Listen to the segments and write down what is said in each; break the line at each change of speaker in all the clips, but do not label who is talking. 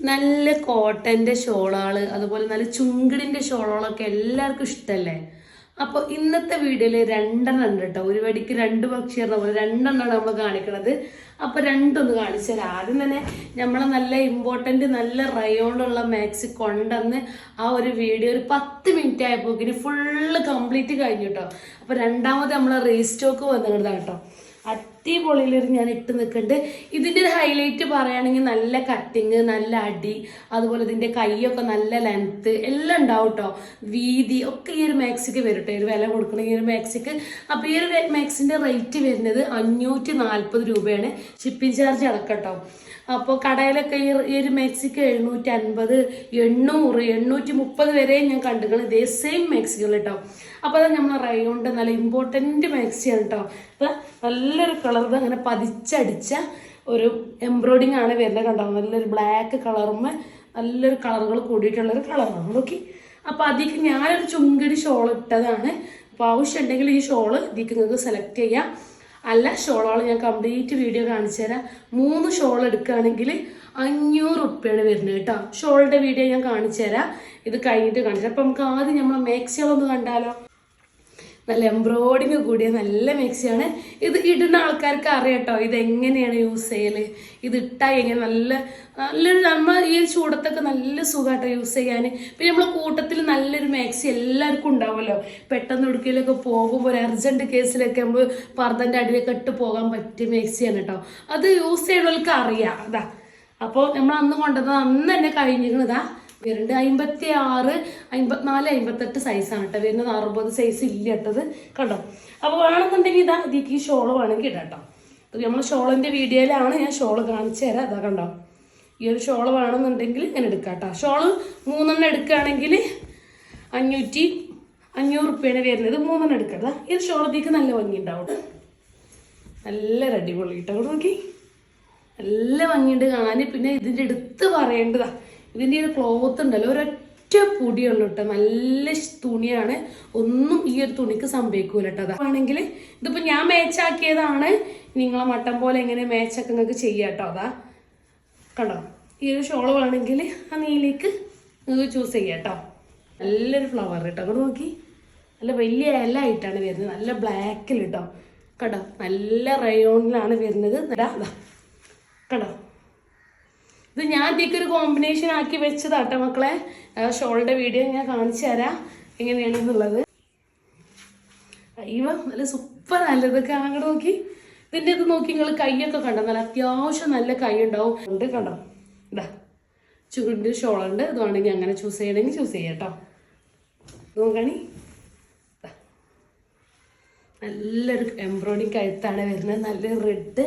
നല്ല കോട്ടന്റെ ഷോളാൾ അതുപോലെ നല്ല ചുങ്കടിന്റെ ഷോളുകളൊക്കെ എല്ലാവർക്കും ഇഷ്ടല്ലേ? അപ്പോൾ ഇന്നത്തെ വീഡിയോയിൽ രണ്ടെണ്ണം ഉണ്ട് കേട്ടോ. ഒരു വടിക്ക് രണ്ട് പക്ഷി പറഞ്ഞ പോലെ രണ്ടെണ്ണമാണ് നമ്മൾ കാണിക്കണത്. അപ്പോൾ രണ്ടൊന്ന് കാണിച്ചാൽ ആദ്യം തന്നെ നമ്മളെ നല്ല ഇമ്പോർട്ടന്റ് നല്ല റയോണുള്ള മാക്സ് കൊണ്ടുവന്ന് ആ ഒരു വീഡിയോ ഒരു പത്ത് മിനിറ്റ് ആയപ്പോക്കിന് ഫുള്ള് കംപ്ലീറ്റ് കഴിഞ്ഞു കേട്ടോ. അപ്പോൾ രണ്ടാമത് നമ്മൾ റീസ്റ്റോക്ക് വന്നിരുന്നതാണ് കേട്ടോ. അടിപൊളിയിലൊരു ഞാൻ ഇട്ട് നിൽക്കുന്നുണ്ട്. ഇതിന്റെ ഒരു ഹൈലൈറ്റ് പറയുകയാണെങ്കിൽ നല്ല കട്ടിങ് നല്ല അടി അതുപോലെ ഇതിന്റെ കൈയൊക്കെ നല്ല ലെങ്ത്ത് എല്ലാം ഉണ്ടാവും കേട്ടോ വീതി ഒക്കെ ഈ ഒരു മാക്സിക്ക് വരും കേട്ടോ ഒരു വില കൊടുക്കണം ഈ ഒരു മാക്സിക്ക് അപ്പോൾ ഈ ഒരു മാക്സിന്റെ റേറ്റ് വരുന്നത് അഞ്ഞൂറ്റി നാൽപ്പത് രൂപയാണ് ഷിപ്പിംഗ് ചാർജ് അടക്കട്ടോ അപ്പോൾ കടയിലൊക്കെ ഈ ഒരു മെക്സിക്ക് എഴുന്നൂറ്റി അൻപത് എണ്ണൂറ് എണ്ണൂറ്റി മുപ്പത് വരെ ഞാൻ കണ്ടുക്കണം ഇതേ സെയിം മെക്സികൾ കേട്ടോ അപ്പോൾ അത് നമ്മൾ റയോണ്ട് നല്ല ഇമ്പോർട്ടന്റ് മെക്സിയാണ് കേട്ടോ അപ്പോൾ നല്ലൊരു കളർ അങ്ങനെ പതിച്ചടിച്ച ഒരു എംബ്രോയിഡിങ് ആണ് വരുന്നത് കണ്ടോ? നല്ലൊരു ബ്ലാക്ക് കളറുമ്മ നല്ലൊരു കളറുകൾ കൂടിയിട്ടുള്ളൊരു കളറാണ് നോക്കി. അപ്പോൾ അതിക്ക് ഞാനൊരു ചുങ്കടി ഷോൾ ഇട്ടതാണ്. അപ്പോൾ ആവശ്യമുണ്ടെങ്കിൽ ഈ ഷോൾ ഇതിക്ക് നിങ്ങൾക്ക് സെലക്ട് ചെയ്യാം. അല്ല ഷോളോൾ ഞാൻ കംപ്ലീറ്റ് വീഡിയോ കാണിച്ചു തരാം. മൂന്ന് ഷോൾ എടുക്കുകയാണെങ്കിൽ അഞ്ഞൂറ് ഉറുപ്പ്യാണ് വരുന്നത് കേട്ടോ. ഷോളിന്റെ വീഡിയോ ഞാൻ കാണിച്ചു തരാം. ഇത് കഴിഞ്ഞിട്ട് കാണിച്ചു അപ്പം നമുക്ക് ആദ്യം നമ്മൾ മാക്സികളൊന്ന് കണ്ടാലോ? നല്ല എംബ്രോയിഡിങ് കൂടിയ നല്ല മിക്സിയാണ് ഇത് ഇടുന്ന ആൾക്കാർക്ക് അറിയട്ടോ ഇത് എങ്ങനെയാണ് യൂസ് ചെയ്യൽ? ഇത് ഇട്ടാൽ എങ്ങനെ നല്ല നല്ലൊരു നമ്മൾ ഈ ചൂടത്തൊക്കെ നല്ല സുഖമായിട്ടോ യൂസ് ചെയ്യാൻ പിന്നെ നമ്മളെ കൂട്ടത്തിൽ നല്ലൊരു മാക്സി എല്ലാവർക്കും ഉണ്ടാവുമല്ലോ. പെട്ടെന്ന് ഉടുക്കിയിലൊക്കെ പോകുമ്പോൾ ഒരു അർജന്റ് കേസിലൊക്കെ നമ്മൾ പർദ്ദന്റെ അടിയിലൊക്കെ ഇട്ട് പോകാൻ പറ്റിയ മാക്സിയാണ് കേട്ടോ അത് യൂസ് ചെയ്യുന്നവർക്ക് അറിയാം. അതാ. അപ്പോൾ നമ്മൾ അന്ന് കൊണ്ടുവന്നത് അന്ന് തന്നെ കഴിഞ്ഞിരുന്നതാ. വരുന്നുണ്ട്. അമ്പത്തി ആറ് അമ്പത്തിനാല് അമ്പത്തെട്ട് സൈസാണ് കേട്ടോ വരുന്നത്. അറുപത് സൈസ് ഇല്ല കേട്ടത് കണ്ടോ? അപ്പോൾ വേണമെന്നുണ്ടെങ്കിൽ ഇതാ ഇതിക്ക് ഈ ഷോൾ വേണമെങ്കിൽ ഇടാം കേട്ടോ നമ്മൾ ഷോളിന്റെ വീഡിയോയിലാണ് ഞാൻ ഷോൾ കാണിച്ചു തരാം. അതാ കണ്ടോ? ഈ ഒരു ഷോൾ വേണമെന്നുണ്ടെങ്കിൽ ഇങ്ങനെ എടുക്കാം കേട്ടോ ഷോൾ മൂന്നെണ്ണം എടുക്കുകയാണെങ്കിൽ അഞ്ഞൂറ്റി അഞ്ഞൂറ് റുപ്യാണ് വരുന്നത്. മൂന്നെണ്ണം എടുക്കരുത് ഈ ഒരു ഷോളത്തേക്ക് നല്ല ഭംഗി ഉണ്ടാവും. നല്ല അടിപൊളി കേട്ടോ നോക്കി. നല്ല ഭംഗിയുണ്ട് കാണാൻ. പിന്നെ ഇതിന്റെ എടുത്ത് പറയേണ്ടതാ ഇതിന്റെ ഒരു ക്ലോത്ത് ഉണ്ടല്ലോ ഒരൊറ്റ പൊടിയുള്ളൂ കേട്ടോ നല്ല തുണിയാണ്. ഒന്നും ഈ ഒരു തുണിക്ക് സംഭവിക്കൂല കേട്ടോ അതാണെങ്കിൽ ഇതിപ്പോൾ ഞാൻ മേച്ചാക്കിയതാണ് നിങ്ങളെ മട്ടൻ പോലെ എങ്ങനെ മേച്ചൊക്കെ നിങ്ങൾക്ക് ചെയ്യാം കേട്ടോ അതാ. കണ്ടോ? ഈ ഒരു ഷോൾ വേണമെങ്കിൽ ആ നീലേക്ക് നിങ്ങൾക്ക് ചൂസ് ചെയ്യാം കേട്ടോ നല്ലൊരു ഫ്ലവർ കേട്ടോ അങ്ങോട്ട് നോക്കി. നല്ല വലിയ ഇല ആയിട്ടാണ് വരുന്നത്. നല്ല ബ്ലാക്കിൽ കേട്ടോ കണ്ടോ? നല്ല റയോണിലാണ് വരുന്നത്. കണ്ടോ? ഇത് ഞാൻ ഇതിലേക്ക് ഒരു കോമ്പിനേഷൻ ആക്കി വെച്ചതാട്ടോ മക്കളെ. ഷോളിന്റെ വീഡിയോ ഞാൻ കാണിച്ചു തരാം. എങ്ങനെയാണെന്നുള്ളത് അയ്യോ നല്ല സൂപ്പർ നല്ലതൊക്കെ അങ്ങോട്ട് നോക്കി. ഇതിന്റെ ഇത് നോക്കി നിങ്ങൾ കൈയൊക്കെ കണ്ടോ? നല്ല അത്യാവശ്യം നല്ല കൈ ഉണ്ടാവും. ഉണ്ട് കണ്ടോ? ഇതാ. ചുരുണ്ട് ഷോളുണ്ട്. ഇത് വേണമെങ്കിൽ അങ്ങനെ ചൂസ് ചെയ്യണമെങ്കിൽ ചൂസ് ചെയ്യാം കേട്ടോ. നോക്കണി. നല്ലൊരു എംബ്രോയിഡിങ് കഴുത്താണ് വരുന്നത്. നല്ല റെഡ്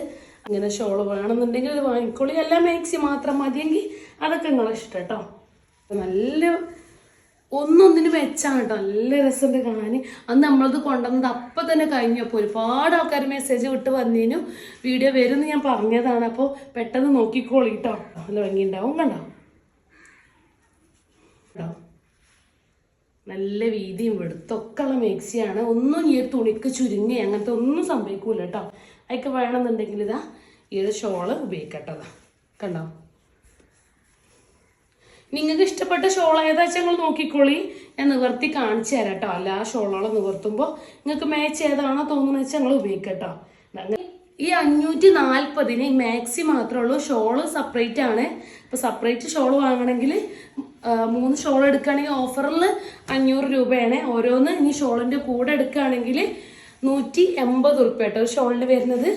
അങ്ങനെ ഷോൾ വേണമെന്നുണ്ടെങ്കിൽ ഇത് വാങ്ങിക്കോളി. എല്ലാം മാക്സി മാത്രം മതിയെങ്കിൽ അതൊക്കെ നിങ്ങളെ ഇഷ്ടം കേട്ടോ നല്ല ഒന്നൊന്നിന് മെച്ചാണ് കേട്ടോ നല്ല രസമുണ്ട് കാണാൻ അന്ന് നമ്മളത് കൊണ്ടുവന്നത് അപ്പം തന്നെ കഴിഞ്ഞപ്പോൾ ഒരുപാട് ആൾക്കാർ മെസ്സേജ് വിട്ട് വന്നതിനും വീഡിയോ വരുമെന്ന് ഞാൻ പറഞ്ഞതാണ്. അപ്പോൾ പെട്ടെന്ന് നോക്കിക്കോളി കേട്ടോ നല്ല ഭംഗിയുണ്ടാവും കണ്ടോ? നല്ല വീതിയും വെടുത്തൊക്കെ ഉള്ള മേക്സിയാണ്. ഒന്നും ഈ തുണിക്ക് ചുരുങ്ങി അങ്ങനത്തെ ഒന്നും സംഭവിക്കൂല കേട്ടോ അതിക്ക് വേണമെന്നുണ്ടെങ്കിൽ ഇതാ ഈ ഒരു ഷോൾ ഉപയോഗിക്കട്ടതാ കണ്ടോ? നിങ്ങൾക്ക് ഇഷ്ടപ്പെട്ട ഷോൾ ഏതാ വെച്ചാൽ നിങ്ങൾ നോക്കിക്കോളി. ഞാൻ നിവർത്തി കാണിച്ചു തരാം കേട്ടോ. അല്ല ആ ഷോളോളം നിവർത്തുമ്പോൾ നിങ്ങൾക്ക് മാച്ച് ഏതാണോ തോന്നുന്നത് വെച്ചാൽ നിങ്ങൾ ഉപയോഗിക്കട്ടോ. ഈ അഞ്ഞൂറ്റി നാൽപ്പതിന് മാക്സി മാത്രമേ ഉള്ളൂ. ഷോൾ സെപ്പറേറ്റ് ആണ്. ഇപ്പം സെപ്പറേറ്റ് ഷോൾ വാങ്ങണമെങ്കിൽ മൂന്ന് ഷോൾ എടുക്കുകയാണെങ്കിൽ ഓഫറിൽ അഞ്ഞൂറ് രൂപയാണ്. ഓരോന്ന് ഇനി ഷോളിന്റെ കൂടെ എടുക്കുകയാണെങ്കിൽ നൂറ്റി എൺപത് ഉറുപ്പ്യ കേട്ടോ ഒരു ഷോളിന് വരുന്നത്.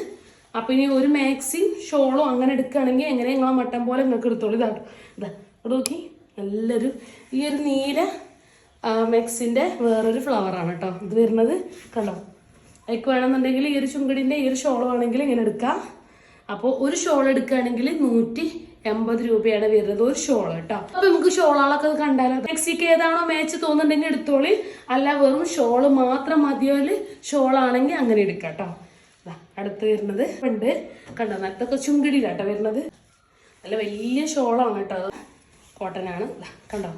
അപ്പോൾ ഇനി ഒരു മാക്സിയും ഷോളും അങ്ങനെ എടുക്കുകയാണെങ്കിൽ എങ്ങനെ നിങ്ങളെ മട്ടൻ പോലെ നിങ്ങൾക്ക് എടുത്തോളൂ. ഇതാണ് ഇതാ നോക്കി. നല്ലൊരു ഈ ഒരു നീല മെക്സിന്റെ വേറൊരു ഫ്ലവറാണ് കേട്ടോ ഇത് വരുന്നത്. കണ്ടോ? അതിക്ക് വേണമെന്നുണ്ടെങ്കിൽ ഈ ഒരു ചുങ്കടിന്റെ ഈ ഒരു ഷോൾ വേണമെങ്കിൽ ഇങ്ങനെ എടുക്കാം. അപ്പോൾ ഒരു ഷോൾ എടുക്കുകയാണെങ്കിൽ നൂറ്റി എൺപത് രൂപയാണ് വരുന്നത് ഒരു ഷോൾ കേട്ടോ. അപ്പൊ നമുക്ക് ഷോളുകളൊക്കെ കണ്ടാലോ? മെക്സിക്ക് ഏതാണോ മാച്ച് തോന്നുന്നുണ്ടെങ്കിൽ എടുത്തോളി. അല്ല വെറും ഷോൾ മാത്രം മതിയോൽ ഷോളാണെങ്കിൽ അങ്ങനെ എടുക്കാട്ടോ അടുത്ത് വരുന്നത് ഉണ്ട്. കണ്ടോ നേരത്തൊക്കെ ചുങ്കിടിയിലാട്ടോ വരുന്നത്. നല്ല വലിയ ഷോളാണ് കേട്ടോ കോട്ടനാണ് കണ്ടോ?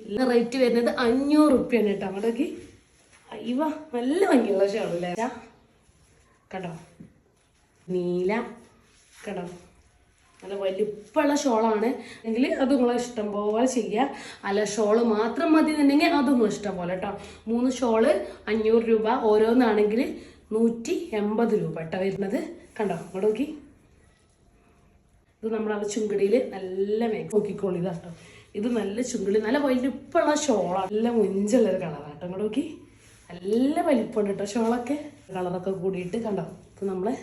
നല്ല റേറ്റ് വരുന്നത് അഞ്ഞൂറ് റുപ്യാണ് കേട്ടോ അങ്ങോട്ടേക്ക്. അയ്യവ നല്ല ഭംഗിയുള്ള ഷോളല്ലേ കണ്ടോ? നീല കണ്ടോ നല്ല വലിപ്പമുള്ള ഷോളാണ്. എങ്കിൽ അത് നിങ്ങളെ ഇഷ്ടം പോലെ ചെയ്യുക. അല്ല ഷോൾ മാത്രം മതി എന്നുണ്ടെങ്കിൽ അത് നിങ്ങൾ ഇഷ്ടം പോലെ കേട്ടോ മൂന്ന് ഷോൾ അഞ്ഞൂറ് രൂപ. ഓരോന്നാണെങ്കിൽ നൂറ്റി എൺപത് രൂപ കേട്ടോ വരുന്നത്. കണ്ടോ? ഇങ്ങോട്ട് നോക്കി. ഇത് നമ്മളവിടെ ചുങ്കടിയിൽ നല്ല മേക്ക് നോക്കിക്കോളി ഇതാട്ടോ ഇത് നല്ല ചുങ്കടി നല്ല വലിപ്പമുള്ള ഷോളാണ് നല്ല മുഞ്ചുള്ളൊരു കളറാണ് കേട്ടോ ഇങ്ങോട്ട് നോക്കി. നല്ല വലിപ്പമുണ്ട് കേട്ടോ ഷോളൊക്കെ. കളറൊക്കെ കൂടിയിട്ട് കണ്ടോ? ഇത് നമ്മളെ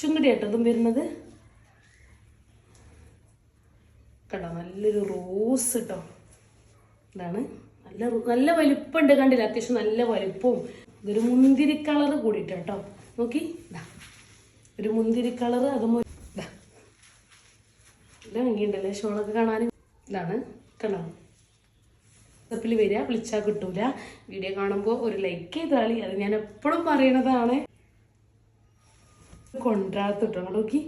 ചുങ്കടി കേട്ടോ വരുന്നത്? കണ്ടോ നല്ലൊരു റോസ് കേട്ടോ ഇതാണ്. നല്ല നല്ല വലുപ്പമുണ്ട് കണ്ടില്ല? അത്യാവശ്യം നല്ല വലുപ്പവും ഇതൊരു മുന്തിരി കളർ കൂടിയിട്ട് കേട്ടോ നോക്കി. ഇതാ ഒരു മുന്തിരി കളർ അതും ഭംഗിയുണ്ടല്ലേ ഷോളൊക്കെ കാണാനും ഇതാണ്. കണ്ടോ? വാട്സപ്പിൽ വരിക വിളിച്ചാൽ കിട്ടൂല. വീഡിയോ കാണുമ്പോൾ ഒരു ലൈക്ക് ചെയ്താൽ അത് ഞാൻ എപ്പോഴും പറയണതാണ്. കൊണ്ടാത്തിട്ടോ നോക്കി.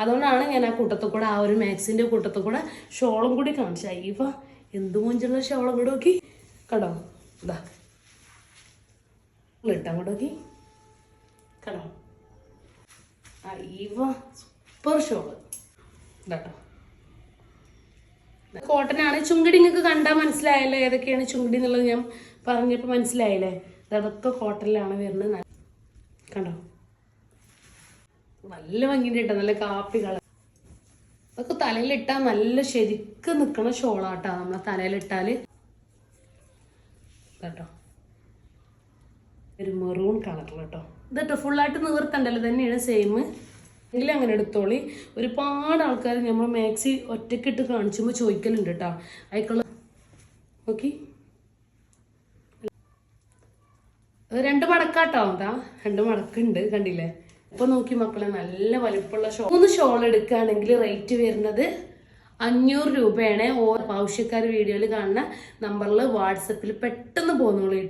അതുകൊണ്ടാണ് ഞാൻ ആ കൂട്ടത്തിൽ കൂടെ ആ ഒരു മാക്സിന്റെ കൂട്ടത്തിൽ കൂടെ ഷോളും കൂടി കാണിച്ചത്. ഇവ എന്ത് മൂഞ്ചുള്ള ഷോളും കൂടെ നോക്കി. കടോ ഇതാ. ഇട്ടാ കൂടെ നോക്കി. കടോ ഇവ സൂപ്പർ ഷോൾ. ഇതാട്ടോ കോട്ടനാണ് ചുങ്കടി നിങ്ങൾക്ക് കണ്ടാൽ മനസ്സിലായല്ലേ? ഏതൊക്കെയാണ് ചുങ്കടി എന്നുള്ളത് ഞാൻ പറഞ്ഞപ്പോൾ മനസ്സിലായില്ലേ? ഇത് അതൊക്കെ കോട്ടണിലാണ് വരുന്നത് കണ്ടോ? നല്ല ഭംഗിയുണ്ട് ഇട്ട നല്ല കാപ്പി കളർ. അതൊക്കെ തലയിലിട്ടാൽ നല്ല ശരിക്കും നിൽക്കണ ഷോളാട്ടോ. നമ്മളെ തലയിലിട്ടാൽ. കേട്ടോ ഒരു മെറൂൺ കളറിൽ കേട്ടോ. ഇതട്ടോ ഫുള്ളായിട്ട് നിവർത്തണ്ടല്ലോ. തന്നെയാണ് സെയിം എങ്കിലും അങ്ങനെ എടുത്തോളി. ഒരുപാട് ആൾക്കാർ നമ്മൾ മാക്സി ഒറ്റക്കിട്ട് കാണിച്ചുമ്പോൾ ചോദിക്കലുണ്ട് കേട്ടോ. അയക്കുള്ള നോക്കി അത് രണ്ട് മടക്കാട്ടോ എന്താ രണ്ട് മടക്കുണ്ട് കണ്ടില്ലേ? ഇപ്പൊ നോക്കി മക്കളെ നല്ല വലുപ്പുള്ള ഷോൾ മൂന്ന് ഷോൾ എടുക്കുകയാണെങ്കിൽ റേറ്റ് വരുന്നത് അഞ്ഞൂറ് രൂപയാണ്. ഓ ആവശ്യക്കാർ വീഡിയോയിൽ കാണുന്ന നമ്പറിൽ വാട്സപ്പിൽ പെട്ടെന്ന് പോന്നോളൂ കേട്ടോ